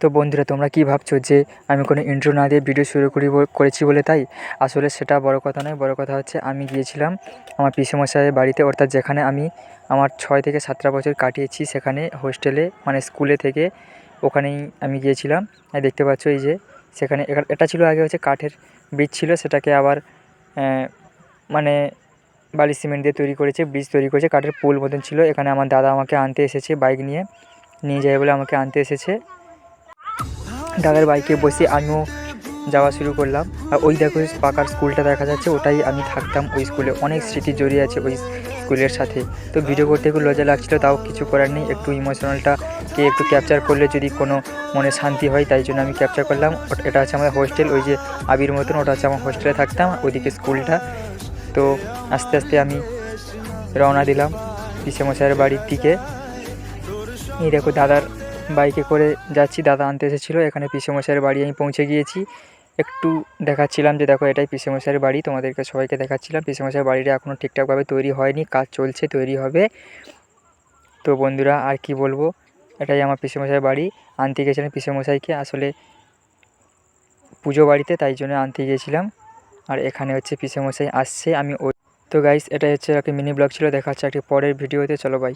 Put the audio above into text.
তো বন্ধুরা, তোমরা কি ভাবছ যে আমি কোনো ইন্ট্রো না দিয়ে ভিডিও শুরু করি করেছি বলে তাই? আসলে সেটা বড় কথা নয়, বড় কথা হচ্ছে আমি গিয়েছিলাম আমার পিসেমশাইয়ের বাড়িতে, অর্থাৎ যেখানে আমি আমার ছয় থেকে সাতটা বছর কাটিয়েছি সেখানে হোস্টেলে মানে স্কুলে থেকে ওখানেই আমি গিয়েছিলাম। দেখতে পাচ্ছ এই যে সেখানে এটা ছিল আগে হচ্ছে কাঠের ব্রিজ ছিল, সেটাকে আবার মানে বালি সিমেন্ট দিয়ে তৈরি করেছে ব্রিজ তৈরি করেছে, কাঠের পোল মতন ছিল। এখানে আমার দাদা আমাকে আনতে এসেছে, বাইক নিয়ে। নিয়ে যাবে বলে আমাকে আনতে এসেছে। দাদার বাইকে বসে আমিও যাওয়া শুরু করলাম। আর ওই দেখো পাকার স্কুলটা দেখা যাচ্ছে, ওটাই আমি থাকতাম ওই স্কুলে। অনেক স্মৃতি জড়িয়ে আছে ওই স্কুলের সাথে। তো ভিডিও করতে একটু লজ্জা লাগছিল, তাও কিছু করার নেই। একটু ইমোশনালটাকে একটু ক্যাপচার করলে যদি কোনো মনে শান্তি হয়, তাই জন্য আমি ক্যাপচার করলাম। এটা হচ্ছে আমাদের হোস্টেল ওই যে আবির মতন, ওটা হচ্ছে আমার হোস্টেলে থাকতাম ওদিকে স্কুলটা। তো আস্তে আস্তে আমি রওনা দিলাম পিসেমশাইয়ের বাড়ির দিকে। এই দেখো দাদার বাইকে করে যাচ্ছি, দাদা আনতে এসেছিল। এখানে পিসেমশাইয়ের বাড়ি আমি পৌঁছে গিয়েছি। একটু দেখাচ্ছিলাম যে দেখো, এটাই পিসেমশাইয়ের বাড়ি, তোমাদেরকে সবাইকে দেখাচ্ছিলাম। পিসেমশাইয়ের বাড়িটা এখনও ঠিকঠাকভাবে তৈরি হয়নি, কাজ চলছে, তৈরি হবে। তো বন্ধুরা, আর কি বলব? এটাই আমার পিসেমশাইয়ের বাড়ি। আনতে গেছিলাম পিসেমশাইকে, আসলে পুজো বাড়িতে, তাই জন্য আনতে গিয়েছিলাম। আর এখানে হচ্ছে পিসেমশাই আসছে, আমি ওই তো গাইস এটাই হচ্ছে একটা মিনি ব্লগ ছিল, দেখা হচ্ছে একটি পরের ভিডিওতে চলো বাই